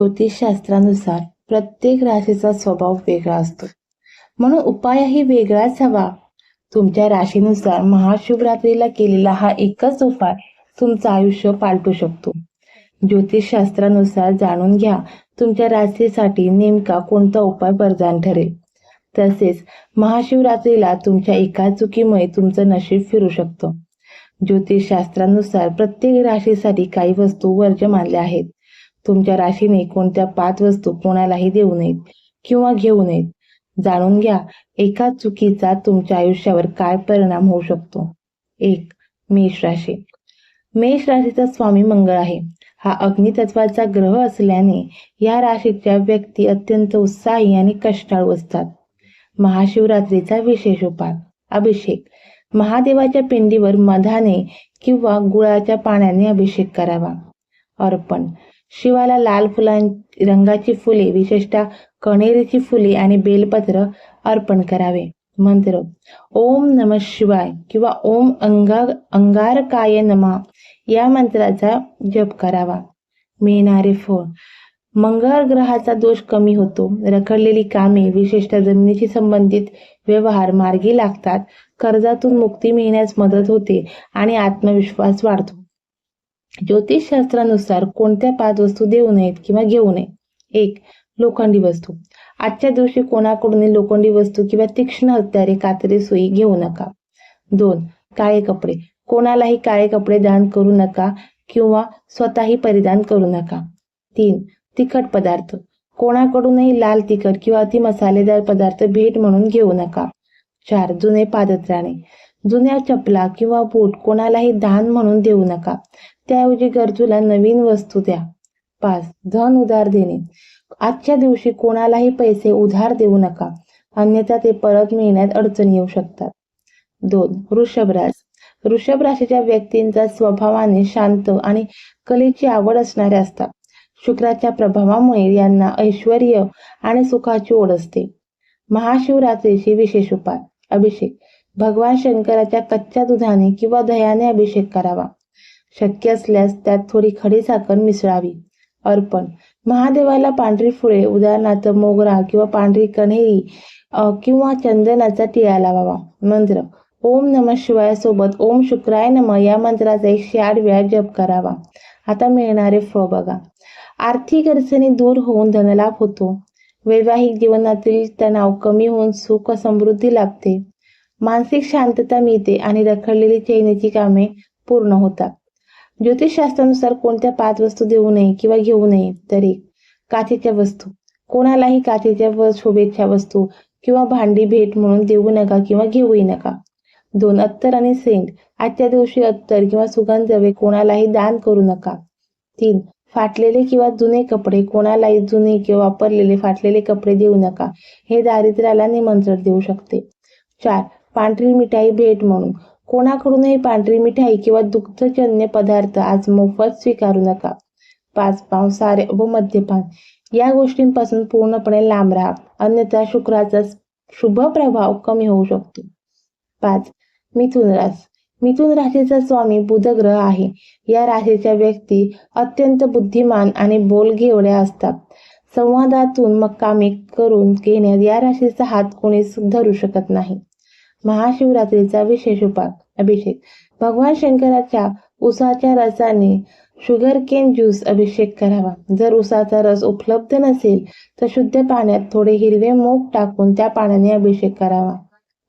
ज्योतिषशास्त्रानुसार प्रत्येक राशीचा स्वभाव वेगळा असतो. म्हणून उपायही वेगळाच हवा. तुमच्या राशीनुसार महाशिवरात्रीला केलेला हा एकच उपाय तुमचं आयुष्य पालटू शकतो. ज्योतिषशास्त्रानुसार जाणून घ्या तुमच्या राशीसाठी नेमका कोणता उपाय वरदान ठरेल. तसेच महाशिवरात्रीला तुमच्या एका चुकीमुळे तुमचं नशीब फिरू शकतं. ज्योतिषशास्त्रानुसार प्रत्येक राशीसाठी काही वस्तू वर्ज्य मानल्या आहेत. तुमच्या राशीने कोणत्या पाच वस्तू कोणालाही देऊ नयेत किंवा घेऊ नयेत जाणून घ्या एका चुकीचा तुमच्या आयुष्यावर काय परिणाम होऊ शकतो. एक मेष राशी. मेष राशीचा स्वामी मंगळ आहे. हा अग्नितत्वाचा ग्रह असल्याने या राशीच्या व्यक्ती अत्यंत उत्साही आणि कष्टाळू असतात. महाशिवरात्रीचा विशेष उपाय अभिषेक. महादेवाच्या पिंडीवर मधाने किंवा गुळाच्या पाण्याने अभिषेक करावा. अर्पण. शिवाला लाल फुलां रंगाची फुले विशेषतः कणेरीची फुले आणि बेलपत्र अर्पण करावे. मंत्र ओम नम शिवाय किंवा ओम अंगा अंगारकाय नमा या मंत्राचा जप करावा. मिळणारे फळ मंगळ ग्रहाचा दोष कमी होतो. रखडलेली कामे विशेषतः जमिनीशी संबंधित व्यवहार मार्गी लागतात. कर्जातून मुक्ती मिळण्यास मदत होते आणि आत्मविश्वास वाढतो. ज्योतिषशास्त्रानुसार कोणत्या पाच वस्तू देऊ नयेत किंवा घेऊ नये? एक लोखंडी वस्तू. आजच्या दिवशी कोणाकडून लोखंडी वस्तू किंवा तीक्ष्ण हत्यारे कातरी सुई घेऊ नका? दोन काळे कपडे. कोणालाही काळे कपडे दान करू नका किंवा स्वतःही परिधान करू नका. तीन तिखट पदार्थ. कोणाकडूनही लाल तिखट किंवा अति मसालेदार पदार्थ भेट म्हणून घेऊ नका. चार जुने पादत्राणे. जुन्या चपला किंवा बूट कोणालाही दान म्हणून देऊ नका. त्याऐवजी गरजूला नवीन वस्तू द्या. पाच धन उधार देणे. आजच्या दिवशी कोणालाही पैसे उधार देऊ नका. अन्यथा ते परत मिळण्यात अडचणी येऊ शकतात. दोन वृषभ रास वृषभ राशीच्या व्यक्तींचा स्वभावाने शांत आणि कलेची आवड असणारे असतात. शुक्राच्या प्रभावामुळे यांना ऐश्वर आणि सुखाची ओढ असते. महाशिवरात्रीची विशेष उपाय. अभिषेक. भगवान शंकराच्या कच्च्या दुधाने किंवा दह्याने अभिषेक करावा. शक्य असल्यास त्यात थोडी खडी साखर मिसळावी. अर्पण. महादेवाला पांढरी फुले उदाहरणार्थ मोगरा किंवा पांढरी कण्हेरी किंवा चंदनाचा टिळा लावावा. मंत्र. ओम नम शिवाय सोबत ओम शुक्राय नम या मंत्राचा एकशे आठ वेळा जप करावा. आता मिळणारे फळ बघा. आर्थिक अडचणी दूर होऊन धनलाभ होतो. वैवाहिक जीवनातील तणाव कमी होऊन सुख समृद्धी लाभते. मानसिक शांतता मिळते आणि रखडलेली चैनीची कामे पूर्ण होतात. ज्योतिषशास्त्रानुसार कोणत्या पाच वस्तू देऊ नये किंवा घेऊ नये तरी काचेच्या वस्तू. कोणालाही काचेच्या व शुभेच्छा वस्तू किंवा भांडी भेट म्हणून देऊ नका किंवा घेऊही नका. दोन अत्तर आणि सेंट. आजच्या दिवशी अत्तर किंवा सुगंध द्रव्ये कोणालाही दान करू नका. तीन फाटलेले किंवा जुने कपडे कोणालाही जुने किंवा वापरलेले फाटलेले कपडे देऊ नका. हे दारिद्र्याला निमंत्रण देऊ शकते. चार पांढरी मिठाई भेट म्हणून. कोणाकडूनही पांढरी मिठाई किंवा दुग्धजन्य पदार्थ आज मोफत स्वीकारू नका. पाच पावसारे व मद्यपान. या गोष्टींपासून पूर्णपणे लांब राहा. अन्यथा शुक्राचा शुभ प्रभाव कमी होऊ शकतो. पाच. मिथुन रास मिथुन राशीचा स्वामी बुधग्रह आहे. या राशीच्या व्यक्ती अत्यंत बुद्धिमान आणि बोलघेवड्या असतात. संवादातून मक्कामी करून घेण्यात या राशीचा हात कोणीच धरू शकत नाही. महाशिवरात्रीचा विशेष उपाय अभिषेक. भगवान शंकराच्या उसाच्या रसाने शुगर केन ज्यूस अभिषेक करावा. जर उसाचा रस उपलब्ध नसेल तर शुद्ध पाण्यात थोडे हिरवे मोग टाकून त्या पाण्याने अभिषेक करावा.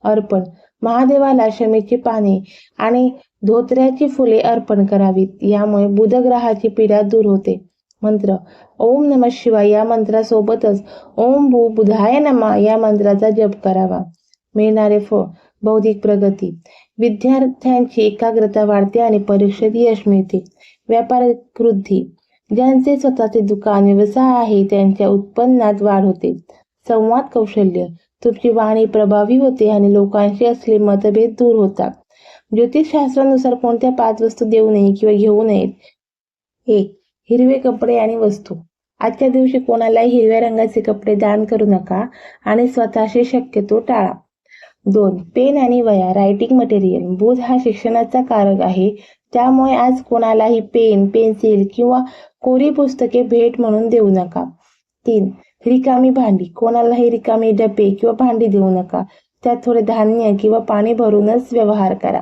अर्पण. महादेवाला शमीची पाने आणि धोत्र्याची फुले अर्पण करावीत. यामुळे बुधग्रहाची पीडा दूर होते. मंत्र. ओम नम शिवाय या मंत्रासोबतच ओम भू बुधाय नमा या मंत्राचा जप करावा. मिळणारे फळ बौद्धिक प्रगती. विद्यार्थ्यांची एकाग्रता वाढते आणि परीक्षेत यश मिळते. व्यापार वृद्धी. ज्यांचे स्वतःचे दुकान व्यवसाय आहे त्यांच्या उत्पन्नात वाढ होते. संवाद कौशल्य. तुमची वाणी प्रभावी होते आणि लोकांशी असले मतभेद दूर होतात. ज्योतिषशास्त्रानुसार कोणत्या पाच वस्तू देऊ नये किंवा घेऊ नयेत एक हिरवे कपडे आणि वस्तू. आजच्या दिवशी कोणालाही हिरव्या रंगाचे कपडे दान करू नका आणि स्वतःशी शक्यतो टाळा. दोन पेन आणि वया रायटिंग मटेरियल बोध हा शिक्षणाचा कारक आहे. त्यामुळे आज कोणालाही पेन पेन्सिल किंवा कोरी पुस्तके भेट म्हणून देऊ नका. तीन रिकामी भांडी. कोणालाही रिकामी डबे किंवा भांडी देऊ नका. त्यात थोडे धान्य किंवा पाणी भरूनच व्यवहार करा.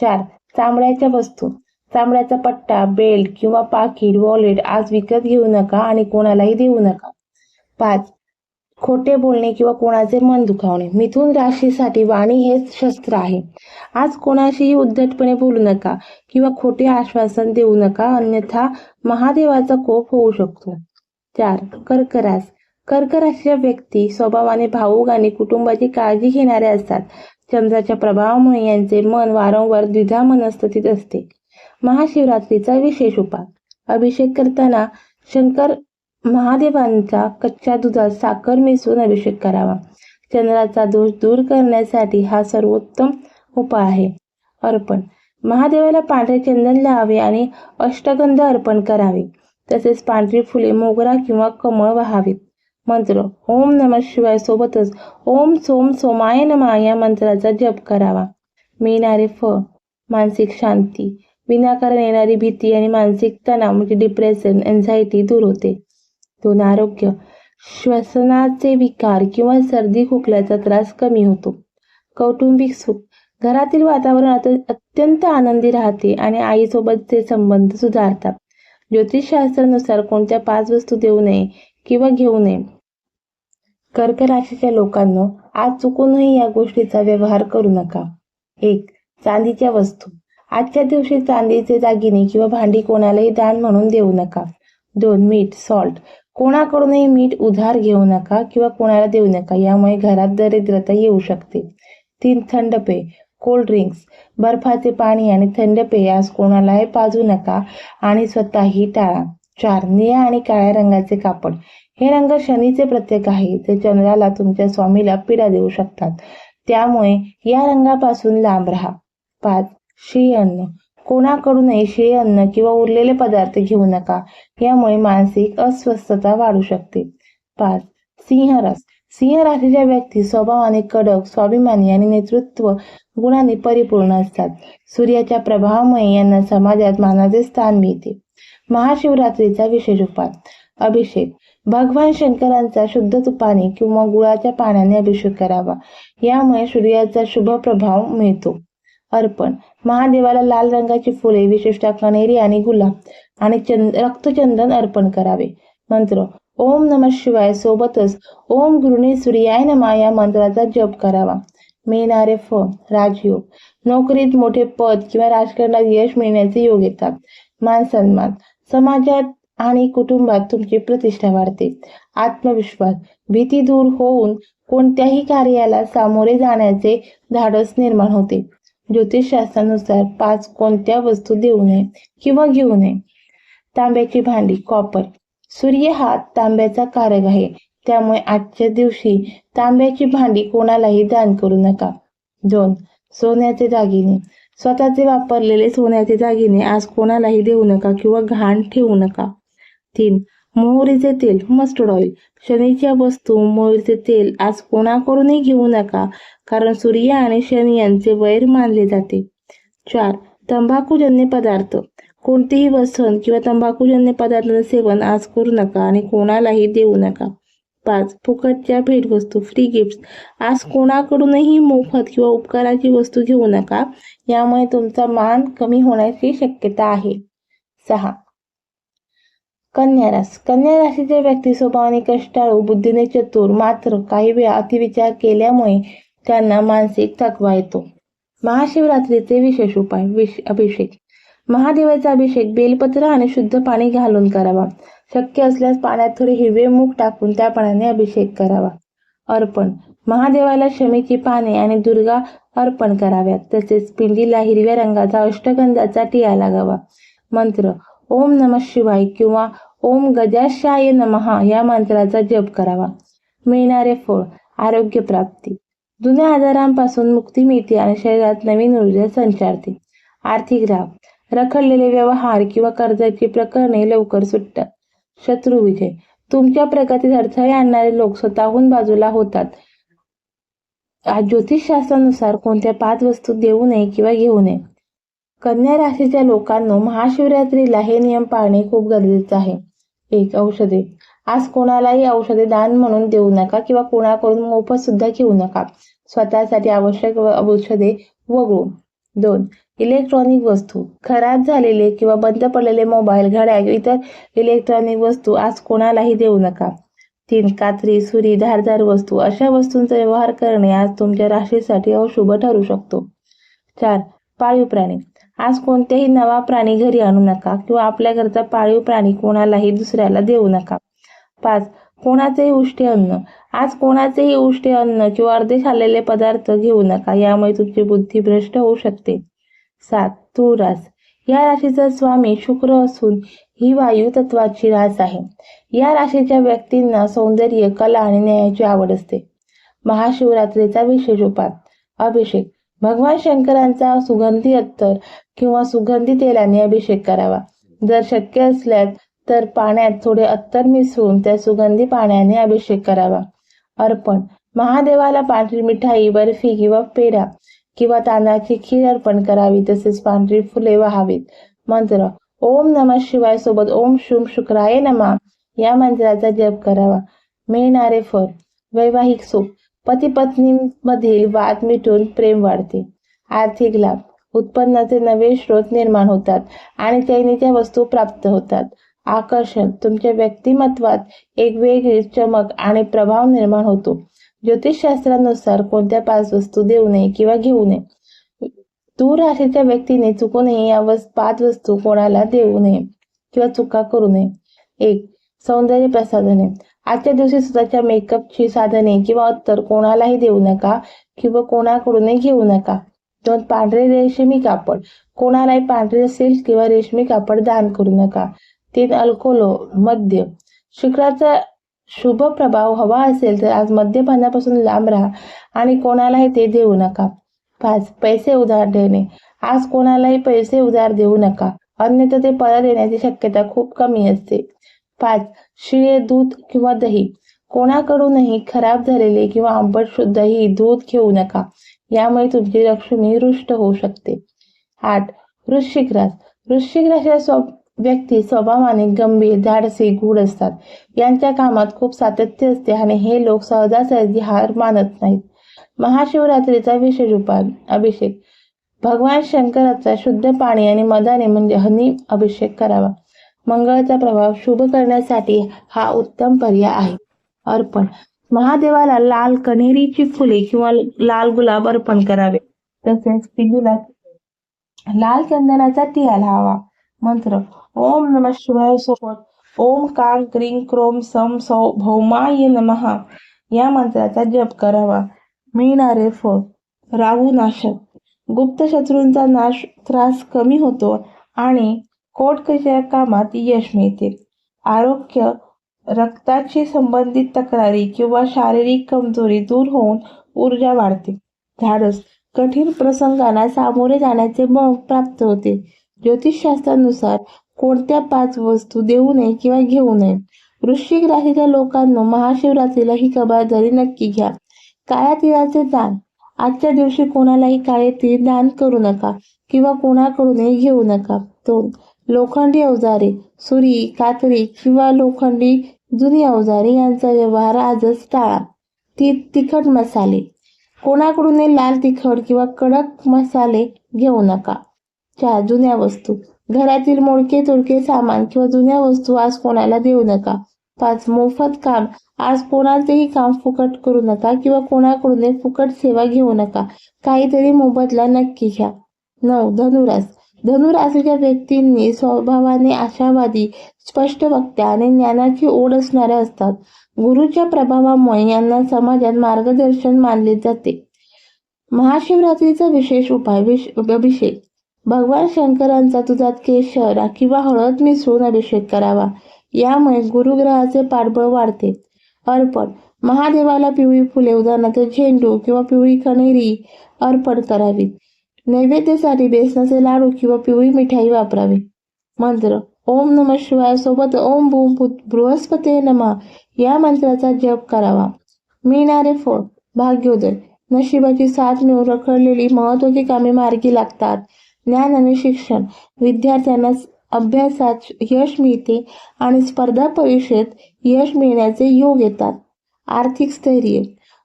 चार चामड्याच्या वस्तू. चामड्याचा पट्टा बेल्ट किंवा पाकिट वॉलेट आज विकत घेऊ नका आणि कोणालाही देऊ नका. पाच खोटे बोलणे किंवा कोणाचे मन दुखावणे. मिथुन राशीसाठी वाणी हेच शस्त्र आहे. आज कोणाशीही उद्धटपणे बोलू नका किंवा खोटे आश्वासन देऊ नका. अन्यथा महादेवाचा कोप होऊ शकतो. चार कर्करास. कर्कराशीच्या व्यक्ती स्वभावाने भावूक आणि कुटुंबाची काळजी घेणारे असतात. चंद्राच्या प्रभावामुळे यांचे मन वारंवार द्विधा मनस्थितीत असते. महाशिवरात्रीचा विशेष उपाय अभिषेक करताना शंकर महादेवांचा कच्च्या दुधात साखर मिसळून अभिषेक करावा. चंद्राचा दोष दूर करण्यासाठी हा सर्वोत्तम उपाय आहे. अर्पण. महादेवाला पांढरे चंदन लावावे आणि अष्टगंध अर्पण करावे. तसेच पांढरी फुले मोगरा किंवा कमळ व्हावीत. मंत्र. ओम नम शिवाय सोबतच ओम सोम सोमाय नमा या मंत्राचा जप करावा. मिळणारे फळ. मानसिक शांती. विनाकारण येणारी भीती आणि मानसिक तणाव म्हणजे डिप्रेशन एन्झायटी दूर होते. दोन आरोग्य. श्वसनाचे विकार किंवा सर्दी खोकल्याचा त्रास कमी होतो. कौटुंबिक सुख. घरातील वातावरण अत्यंत आनंदी राहते आणि आईसोबतचे संबंध सुधारतात. ज्योतिषशास्त्रानुसार कोणत्या पाच वस्तू देऊ नये किंवा घेऊ नये? कर्क राशीच्या लोकांना आज चुकूनही या गोष्टीचा व्यवहार करू नका. एक चांदीच्या वस्तू. आजच्या दिवशी चांदीचे दागिने किंवा भांडी कोणालाही दान म्हणून देऊ नका. दोन मीठ सॉल्ट कोणाकडूनही मीठ उधार घेऊ नका किंवा कोणाला देऊ नका. यामुळे घरात दरिद्रता येऊ शकते. तीन थंड पेय. कोल्ड ड्रिंक्स बर्फाचे पाणी आणि थंड पेयास कोणालाही पाजू नका आणि स्वतःही टाळा. चार निळ्या आणि काळ्या रंगाचे कापड. हे रंग शनीचे प्रत्येक आहे. ते चंद्राला तुमच्या स्वामीला पीडा देऊ शकतात. त्यामुळे या रंगापासून लांब राहा. पाच श्री अन्न कोणाकडूनही शिळे अन्न किंवा उरलेले पदार्थ घेऊ नका. यामुळे मानसिक अस्वस्थता वाढू शकते. पाच सिंहरस. सिंह राशीच्या व्यक्ती स्वभावाने कडक स्वाभिमानी आणि नेतृत्व गुणांनी परिपूर्ण असतात. सूर्याच्या प्रभावामुळे यांना समाजात मानाचे स्थान मिळते. महाशिवरात्रीचा विशेष उपाय अभिषेक. भगवान शंकरांचा शुद्ध तुपाने किंवा गुळाच्या पाण्याने अभिषेक करावा. यामुळे सूर्याचा शुभ प्रभाव मिळतो. अर्पण. महादेवाला लाल रंगाची फुले विशेषतः कणेरी आणि गुलाब आणि चंद रक्तचंदन अर्पण करावे. मंत्र ओम नम शिवाय सोबतच ओम गुरुने सूर्याय नमा या मंत्राचा जप करावा. मिळणारे फ राजयोग नोकरीत मोठे पद किंवा राजकारणात यश मिळण्याचे योग येतात. मान सन्मान समाजात आणि कुटुंबात तुमची प्रतिष्ठा वाढते. आत्मविश्वास भीती दूर होऊन कोणत्याही कार्याला सामोरे जाण्याचे धाडस निर्माण होते. ज्योतिषशास्त्रानुसार पाच कोणत्या वस्तू देऊ नये किंवा घेऊ नये? तांब्याची भांडी कॉपर. सूर्य हा तांब्याचा कारक आहे. त्यामुळे आजच्या दिवशी तांब्याची भांडी कोणालाही दान करू नका. दोन सोन्याचे दागिने. स्वतःचे वापरलेले सोन्याचे दागिने आज कोणालाही देऊ नका किंवा घाण ठेवू नका. तीन मोहरीचे तेल मस्टर्ड ऑइल शनीच्या वस्तू मोहरीचे तेल आज कोणाकडूनही घेऊ नका कारण सूर्य आणि शनी यांचे वैर मानले जाते. चार तंबाखूजन्य पदार्थ. कोणतेही वसन किंवा तंबाखूजन्य पदार्थांचे सेवन आज करू नका आणि कोणालाही देऊ नका. पाच फुकटच्या भेटवस्तू फ्री गिफ्ट आज कोणाकडूनही मोफत किंवा उपकाराची वस्तू घेऊ नका यामुळे तुमचा मान कमी होण्याची शक्यता आहे. सहा कन्या रास कन्या राशीच्या व्यक्ती स्वभावाने कष्टाळू बुद्धीने चतुर मात्र काही वेळा अतिविचार केल्यामुळे त्यांना मानसिक थकवा येतो. महाशिवरात्रीचे विशेष उपाय विश अभिषेक. महादेवाचा अभिषेक बेलपत्र आणि शुद्ध पाणी घालून करावा. शक्य असल्यास पाण्यात थोडे हिरवे मूग टाकून त्या पाण्याने अभिषेक करावा. अर्पण. महादेवाला शमीची पाने आणि दुर्गा अर्पण कराव्यात. तसेच पिंडीला हिरव्या रंगाचा अष्टगंधाचा टिळा लागावा. मंत्र. ओम नम शिवाय किंवा ओम गजाशाय नमहा या मंत्राचा जप करावा. मिळणारे फळ आरोग्य प्राप्ती. जुन्या आजारांपासून मुक्ती मिळते आणि शरीरात नवीन ऊर्जा संचारते. आर्थिक लाभ रखडलेले व्यवहार किंवा कर्जाची प्रकरणे लवकर सुटतात. शत्रू विजय तुमच्या प्रगतीत अडथळे आणणारे लोक स्वतःहून बाजूला होतात. ज्योतिषशास्त्रानुसार कोणत्या पाच वस्तू देऊ नये किंवा घेऊ नये? कन्या राशीच्या लोकांना महाशिवरात्रीला हे नियम पाळणे खूप गरजेचं आहे. एक औषधे. आज कोणालाही औषधे दान म्हणून देऊ नका किंवा कोणाकडून मोफत सुद्धा घेऊ नका. स्वतःसाठी आवश्यक व- औषधे वगळू दोन इलेक्ट्रॉनिक वस्तू. खराब झालेले किंवा बंद पडलेले मोबाईल घड्याळ इतर इलेक्ट्रॉनिक वस्तू आज कोणालाही देऊ नका. तीन कात्री सुरी धारदार वस्तू. अशा वस्तूंचा व्यवहार करणे आज तुमच्या राशीसाठी अशुभ ठरू शकतो. चार पाळीव प्राणी. आज कोणतेही नवा प्राणी घरी आणू नका किंवा आपल्या घरचा पाळीव प्राणी कोणालाही दुसऱ्याला देऊ नका. पाच कोणाचेही उष्टे अन्न. आज कोणाचेही उष्टे अन्न किंवा अर्धे खाल्लेले पदार्थ घेऊ नका यामुळे तुमची बुद्धी भ्रष्ट होऊ शकते. सात तूळ रास या राशीचा स्वामी शुक्र असून ही वायू तत्वाची रास आहे. या राशीच्या व्यक्तींना सौंदर्य कला आणि न्यायाची आवड असते. महाशिवरात्रीचा विशेष उपाय अभिषेक. भगवान शंकरांचा सुगंधी अत्तर किंवा सुगंधी तेलाने अभिषेक करावा. जर शक्य असल्यास तर पाण्यात थोडे अत्तर मिसळून त्या सुगंधी पाण्याने अभिषेक करावा. अर्पण. महादेवाला पांढरी मिठाई बर्फी किंवा पेढा किंवा तांदळाची खीर अर्पण करावी तसेच पांढरी फुले वाहावीत. मंत्र. ओम नमः शिवाय सोबत ओम शुम शुक्राय नमा या मंत्राचा जप करावा. मिळणारे फळ. वैवाहिक सुख. पती पत्नी मधील वाद मिटून प्रेम वाढते. आर्थिक लाभ. उत्पन्नाचे नवे स्रोत निर्माण होतात आणि चैनीच्या वस्तू प्राप्त होतात. आकर्षण. तुमच्या व्यक्तिमत्वात एक वेगळी चमक आणि प्रभाव निर्माण होतो. ज्योतिषशास्त्रानुसार कोणत्या पाच वस्तू देऊ नये किंवा घेऊ नये? दूर राशीच्या व्यक्तीने चुकूनही या वस पाच वस्तू कोणाला देऊ नये किंवा चुका करू नये? एक सौंदर्य प्रसाधने. आजच्या दिवशी स्वतःच्या मेकअपची साधने किंवा अत्तर कोणालाही देऊ नका किंवा कोणाकडूनही घेऊ नका. दोन पांढरे रेशमी कापड. कोणालाही पांढरे सिल्क किंवा रेशमी कापड दान करू नका. तीन अल्कोलो मद्य. शुक्राचा शुभ प्रभाव हवा असेल तर आज मद्यपानापासून लांब राहा आणि कोणालाही ते देऊ नका. पाच पैसे उधार देणे. आज कोणालाही पैसे उधार देऊ नका. अन्यथा ते परत येण्याची शक्यता खूप कमी असते. पाच. शिळे दूध किंवा दही. कोणाकडूनही खराब झालेले किंवा आंबट शुद्धही दूध घेऊ नका. यामुळे तुमची लक्ष्मी रुष्ट होऊ शकते. आठ. वृश्चिक रास वृश्चिक राशीच्या स्व व्यक्ती स्वभावाने गंभीर धाडसी गूढ असतात. यांच्या कामात खूप सातत्य असते आणि हे लोक सहजासहजी हार मानत नाहीत. महाशिवरात्रीचा विशेष उपाय अभिषेक. भगवान शंकराचा शुद्ध पाणी आणि मदाने म्हणजे हनी अभिषेक करावा. मंगळाचा प्रभाव शुभ करण्यासाठी हा उत्तम पर्याय आहे. अर्पण. महादेवाला लाल कण्हेरीची फुले किंवा लाल गुलाब अर्पण करावे. तसेच तिला लाल चंदनाचा टिया लावा मंत्र. ओम नम शिवाय सोबत ओम कां क्रीं क्रोम सम सौ भौमाय नमः. या मंत्राचा जप करावा. मिळणारे फळ. राहू नाशक. गुप्त शत्रूंचा नाश त्रास कमी होतो आणि कोर्टच्या कामात यश मिळते. आरोग्य रक्ताशी संबंधित तक्रारी किंवा शारीरिक कमजोरी दूर होऊन ऊर्जा वाढते. धाडस कठीण प्रसंगाला सामोरे जाण्याचे बळ प्राप्त होते. ज्योतिषशास्त्रानुसार कोणत्या पाच वस्तू देऊ नये किंवा घेऊ नये? वृश्चिक राशीच्या लोकांना महाशिवरात्रीला ही खबरदारी नक्की घ्या. काळ्या तिळाचे दान. आजच्या दिवशी कोणालाही काळे तीळ दान करू नका किंवा कोणाकडूनही घेऊ नका. दोन लोखंडी अवजारे सुरी कातरी किंवा लोखंडी जुनी अवजारे यांचा व्यवहार आजच टाळा. ती तिखट मसाले. कोणाकडून लाल तिखट किंवा कडक मसाले घेऊ नका. चार जुन्या वस्तू. घरातील मोडके तोडके सामान किंवा जुन्या वस्तू आज कोणाला देऊ नका. पाच मोफत काम. आज कोणाचेही काम फुकट करू नका किंवा कोणाकडून फुकट सेवा घेऊ नका. काहीतरी मोबदला नक्की घ्या. नऊ धनुरास. धनुराशीच्या व्यक्तींनी स्वभावाने आशावादी स्पष्ट वक्त्या आणि ज्ञानाची ओढ असणारे असतात. गुरुच्या प्रभावामुळे यांना समाजात मार्गदर्शन मानले जाते. महाशिवरात्रीचा विशेष उपाय अभिषेक. भगवान शंकरांचा दुधात केशर किंवा हळद मिसळून अभिषेक करावा. यामुळे गुरुग्रहाचे पाठबळ वाढते. अर्पण. महादेवाला पिवळी फुले उदाहरणार्थ झेंडू किंवा पिवळी कण्हेरी अर्पण करावीत. नैवेद्यासाठी बेसनाचे लाडू किंवा पिवळी मिठाई वापरावी. मंत्र ओम नम शिवाय सोबत ओम भूम बृहस्पते बृहस्पती नमा या मंत्राचा जप करावा. मिळणारे फळ भाग्योदय नशिबाची साथ मिळून रखडलेली महत्वाची कामे मार्गी लागतात. ज्ञान आणि शिक्षण विद्यार्थ्यांना अभ्यासात यश मिळते आणि स्पर्धा परीक्षेत यश मिळण्याचे योग येतात. आर्थिक स्थैर्य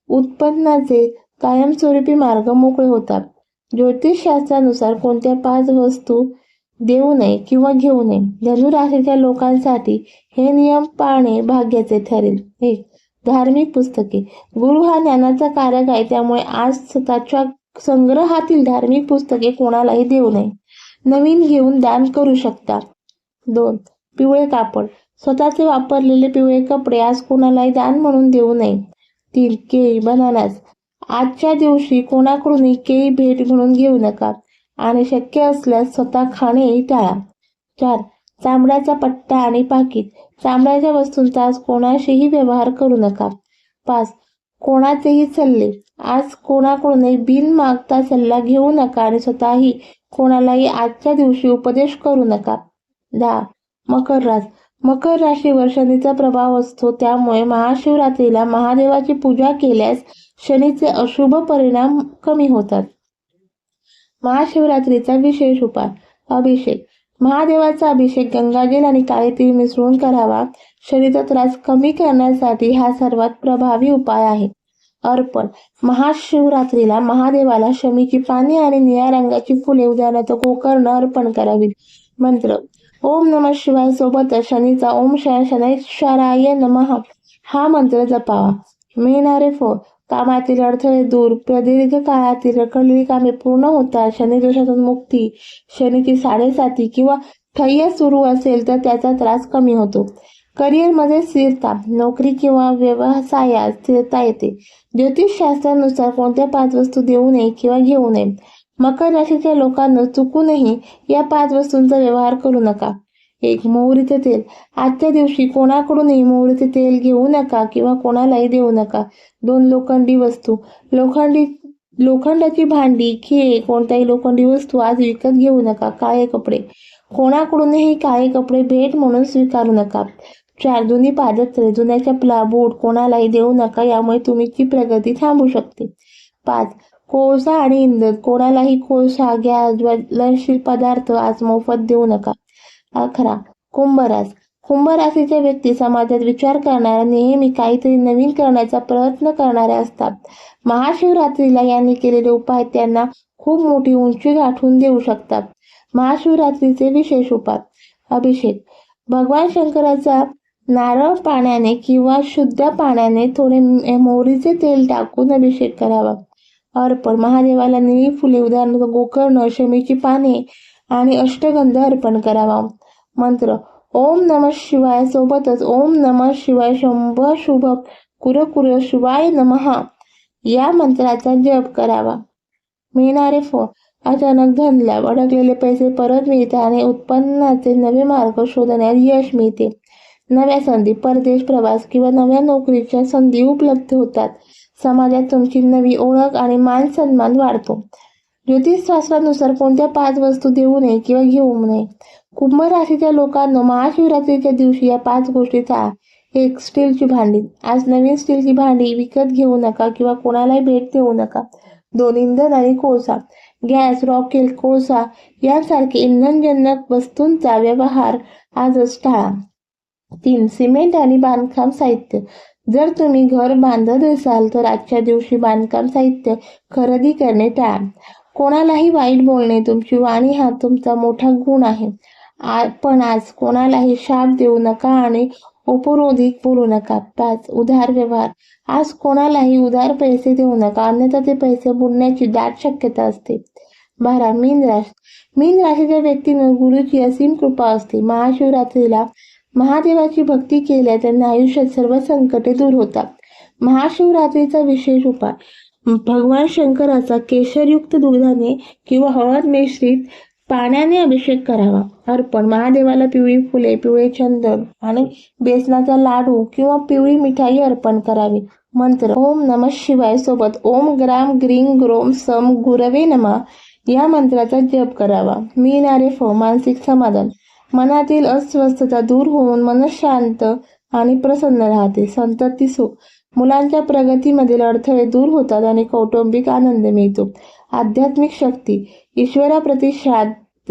उत्पन्नाचे कायमस्वरूपी मार्ग मोकळे होतात. ज्योतिषशास्त्रानुसार कोणत्या पाच वस्तू देऊ नये किंवा घेऊ नये धनुराशीच्या लोकांसाठी हे नियम पाळणे भाग्याचे ठरेल. एक धार्मिक पुस्तके. गुरु हा ज्ञानाचा कारक आहे त्यामुळे आज स्वतःच्या संग्रहातील धार्मिक पुस्तके कोणालाही देऊ नये. नवीन घेऊन दान करू शकता. दोन पिवळे कापड. स्वतःचे वापरलेले पिवळे कपडे आज कोणालाही दान म्हणून देऊ नये. तीन केळी बनानास. आजच्या दिवशी कोणाकडूनही केळी भेट म्हणून घेऊ नका आणि शक्य असल्यास स्वतः खाणेही टाळा. चार चामड्याचा पट्टा आणि पाकिट. चामड्याच्या वस्तूंचा आज कोणाशीही व्यवहार करू नका. पाच कोणाचेही सल्ले. आज कोणाकडूनही बिन मागता सल्ला घेऊ नका आणि स्वतःही कोणालाही आजच्या दिवशी उपदेश करू नका. दहा मकर रास मकर राशीवर शनीचा प्रभाव असतो. त्यामुळे महाशिवरात्रीला महादेवाची पूजा केल्यास शनीचे अशुभ परिणाम कमी होतात. महाशिवरात्रीचा विशेष उपाय अभिषेक. महादेवाचा अभिषेक गंगाजल आणि काळे तीळ मिसळून करावा. शरीराचा त्रास कमी करण्यासाठी हा सर्वात प्रभावी उपाय आहे. अर्पण. महाशिवरात्रीला महादेवाला शमीची पाने आणि निळ्या रंगाची फुले उदाहरणार्थ गोकर्ण अर्पण करावीत. मंत्र. ओम नम शिवाय सोबत शनीचा ओम शय शनैश्वराय नमः. हा मंत्र जपावा मिळणारे फळ. कामातील अडथळे दूर. प्रदीर्घ काळातील रखडलेली कामे पूर्ण होतात. शनी दोषातून मुक्ती. शनीची साडेसाती किंवा ठय्य सुरू असेल तर त्याचा त्रास कमी होतो. करिअरमध्ये स्थिरता नोकरी किंवा व्यवसायात स्थिरता येते. ज्योतिषशास्त्रानुसार कोणत्या पाच वस्तू देऊ नये किंवा घेऊ नये? मकर राशीच्या लोकांना चुकूनही या पाच वस्तूंचा व्यवहार करू नका. एक मोहरीचे तेल. आजच्या दिवशी कोणाकडूनही मोहरीचे तेल घेऊ नका किंवा कोणालाही देऊ नका. दोन लोखंडी वस्तू. लोखंडी लोखंडाची भांडी खिळे कोणत्याही लोखंडी वस्तू आज विकत घेऊ नका. काळे कपडे. कोणाकडूनही काळे कपडे भेट म्हणून स्वीकारू नका. चार जुनी पादत्रे. जुन्या चपला बूट कोणालाही देऊ नका यामुळे तुमची प्रगती थांबू शकते. पाच. कोळसा आणि इंधन कोणालाही कोळसा गॅस ज्वलनशील पदार्थ आज मोफत देऊ नका. अकरा. कुंभरास. कुंभराशीच्या व्यक्ती समाजात विचार करणाऱ्या नेहमी काहीतरी नवीन करण्याचा प्रयत्न करणाऱ्या असतात. महाशिवरात्रीला यांनी केलेले उपाय त्यांना खूप मोठी उंची गाठून देऊ शकतात. महाशिवरात्रीचे विशेष उपाय. अभिषेक. भगवान शंकराचा नारळ पाण्याने किंवा शुद्ध पाण्याने थोडे मोहरीचे तेल टाकून अभिषेक करावा. अर्पण. महादेवाला निळी फुले उदाहरणार्थ गोकर्ण शमीची पाने आणि अष्टगंध अर्पण करावा. मंत्र ओम नम शिवाय सोबतच ओम नम शिवाय शंभ शुभ कुर कुर शिवाय नमहा या मंत्राचा जप करावा. मिळणारे फळ अचानक धन अडकलेले पैसे परत मिळते आणि उत्पन्नाचे नवे मार्ग शोधण्यात यश मिळते. नव्या संधी परदेश प्रवास किंवा नव्या नोकरीच्या संधी उपलब्ध होतात. समाजात तुमची नवी ओळख आणि मान सन्मान वाढतो. ज्योतिषशास्त्रानुसार कोणत्या पाच वस्तू देऊ नये किंवा घेऊ नये? कुंभ राशीच्या लोकांना महाशिवरात्रीच्या दिवशी या पाच गोष्टीचा एक स्टीलची भांडी. आज नवीन स्टीलची भांडी विकत घेऊ नका किंवा कोणालाही भेट देऊ नका. दोन इंधन आणि कोळसा. गॅस रॉकेल कोळसा यांसारखे इंधनजनक वस्तूंचा व्यवहार आजच टाळा. तीन सिमेंट आणि बांधकाम साहित्य. जर तुम्ही घर बांधत असाल तर आजच्या दिवशी बांधकाम साहित्य खरेदी करणे टाळा. कोणालाही वाईट बोलणे तुमची वाणी हा तुमचा मोठा गुण आहे. पण आज कोणालाही शाप देऊ नका आणि उपरोधिक बोलू नका. पाच उधार व्यवहार. आज कोणालाही उधार पैसे देऊ नका अन्यथा ते पैसे बुडण्याची दाट शक्यता असते. बारा मीन राशी. मीन राशीच्या व्यक्तीनं गुरुची असीम कृपा असते. महाशिवरात्रीला महादेवाची भक्ती केल्या त्यांना आयुष्यात सर्व संकटे दूर होतात. महाशिवरात्रीचा विशेष उपाय. भगवान शंकराचा केशरयुक्त दुधाने किंवा हळद मिश्रित पाण्याने अभिषेक करावा. अर्पण महादेवाला पिवळी फुले पिवळे चंदन आणि बेसनाचा लाडू किंवा पिवळी मिठाई अर्पण करावी. मंत्र ओम नम शिवाय सोबत ओम ग्राम ग्रीम ग्रोम सम गुरवे नमा या मंत्राचा जप करावा. मिळणारे फ मानसिक समाधान. मनातील अस्वस्थता दूर होऊन मन शांत आणि प्रसन्न राहते. संतती सुख मुलांच्या प्रगतीमधील अडथळे दूर होतात आणि कौटुंबिक आनंद मिळतो. आध्यात्मिक शक्ती. ईश्वराप्रती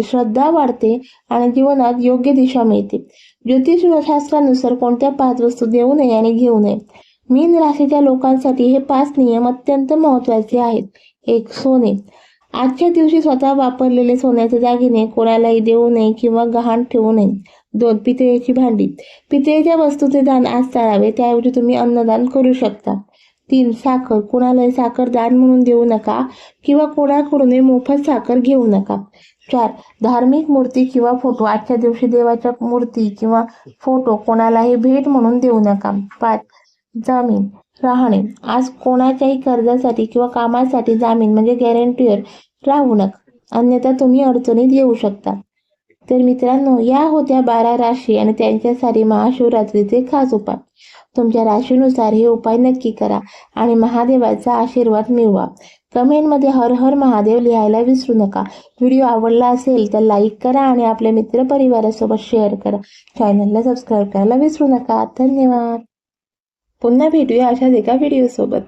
श्रद्धा वाढते आणि जीवनात योग्य दिशा मिळते. ज्योतिषशास्त्रानुसार कोणत्या पाच वस्तू देऊ नये आणि घेऊ नये? मीन राशीच्या लोकांसाठी हे पाच नियम अत्यंत महत्त्वाचे आहेत. एक सोने. आजच्या दिवशी स्वतः वापरलेले सोन्याचे दागिने कोणालाही देऊ नये किंवा गहाण ठेवू नये. दोन पितळेची भांडी. पितळेच्या वस्तूचे दान आज टाळावे त्याऐवजी तुम्ही अन्नदान करू शकता. तीन साखर. कोणालाही साखर दान म्हणून देऊ नका किंवा कोणाकडूनही मोफत साखर घेऊ नका. चार धार्मिक मूर्ती किंवा फोटो. आजच्या दिवशी देवाच्या मूर्ती किंवा फोटो कोणालाही भेट म्हणून देऊ नका. पाच जामीन. राहणे. आज कोणाच्याही कर्जासाठी किंवा कामासाठी जामीन म्हणजे गॅरंटीवर राहू नका. अन्यथा तुम्ही अडचणीत येऊ शकता. तर मित्रांनो या होत्या बारा राशी आणि त्यांच्यासाठी महाशिवरात्रीचे खास उपाय. तुमच्या राशीनुसार हे उपाय नक्की करा आणि महादेवाचा आशीर्वाद मिळवा. कमेंटमध्ये हर हर महादेव लिहायला विसरू नका. व्हिडिओ आवडला असेल तर लाईक करा आणि आपल्या मित्रपरिवारासोबत शेअर करा. चॅनलला सबस्क्राईब करायला विसरू नका. धन्यवाद. पुन्हा भेटूया अशाच एका व्हिडिओसोबत